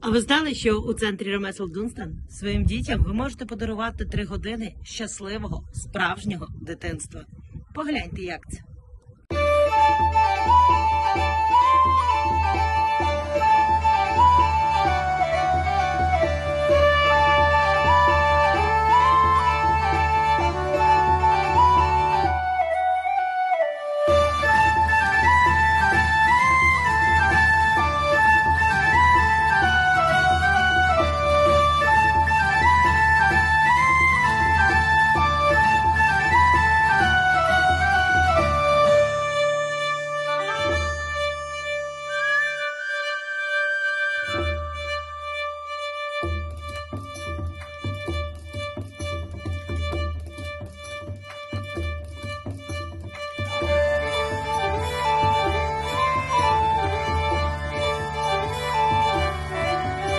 А ви знали, що у центрі ремесел Дунстан своїм дітям ви можете подарувати три години щасливого справжнього дитинства? Погляньте, як це.